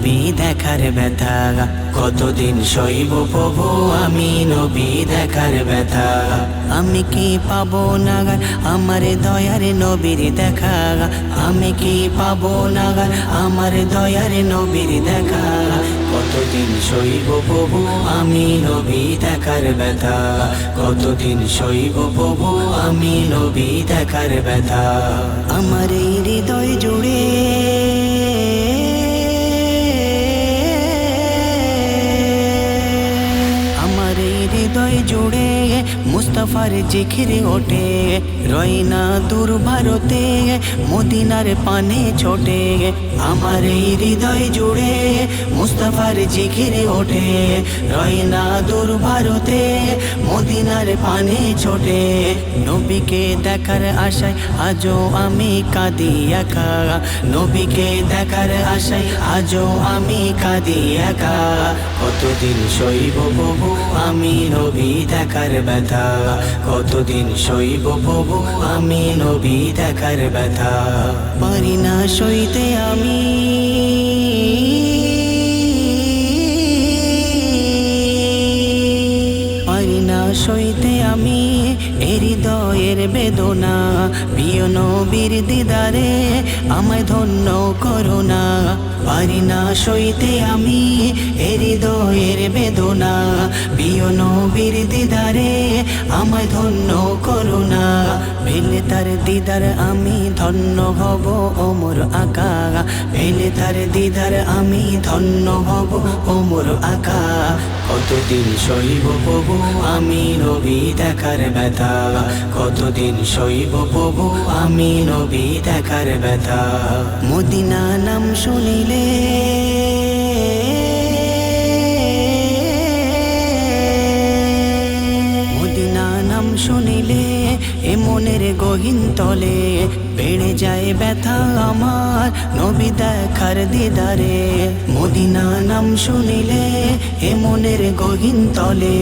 নবী দেখার ব্যথা। কতদিন সইব প্রভু, আমি নবী দেখার ব্যথা। আমি কি পাবো নাগার আমার দয়ার নবীর দেখা? আমি কি পাবো নাগার আমার দয়ার নবীর দেখা? কতদিন সইব প্রভু, আমি নবী দেখার ব্যথা। কতদিন সইব প্রভু, আমি নবী দেখার ব্যথা। আমার হৃদয় হৃদয় জুড়ে মুস্তাফার জিখির ওঠে। রয়না দূর ভারতে, মদিনার পানে ছোটে। আমার এই হৃদয় জুড়ে মুস্তাফার জিখির ওঠে। রয়না দূর ভারতে, মদিনার পানে ছোটে। নবীকে দেখার আশায় আজও আমি কাঁদি একা। নবীকে দেখার আশায় আজও আমি কাঁদি একা। কতদিন সইব প্রভু আমি নবী? দেখার ব্যথা? কতদিন সইব প্রভু আমি নবী দেখার ব্যথা? পারি না সইতে আমি। পারি না সইতে আমি হৃদয়ের বেদনা। প্রিয় নবীর দিদারে আমায় ধন্য করোনা পারি না সইতে আমি হৃদয়ের বেদনা। নবীর দিদারে, আমায় ধন্য করোনা পেলে তার দিদার, আমি ধন্য হব ওমর আকা। পেলে তার দিদার, আমি ধন্য হব ওমর আকা। কতদিন সইব প্রভু, আমি নবী দেখার ব্যথা। কতদিন সইব প্রভু, আমি নবী দেখার ব্যথা। মদিনা নাম শুনিলে গহীন তলে, বেড়ে যায় ব্যথা আমার নবী দেখার দিদারে। মদিনা নাম শুনিলে এ মনের গহীন তলে,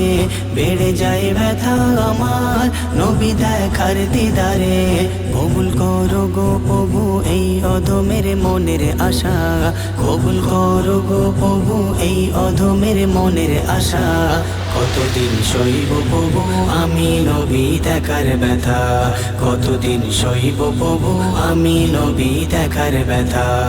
বেড়ে যায় ব্যথা আমার নবী দেখার দিদারে। কবুল করো গো প্রভু এই অধমের মনের আশা। কবুল করো গো প্রভু, এই অধমের মনের আশা। কতদিন সইব প্রভু, আমি নবী দেখার ব্যথা। কতদিন সইব প্রভু, আমি নবী দেখার ব্যথা।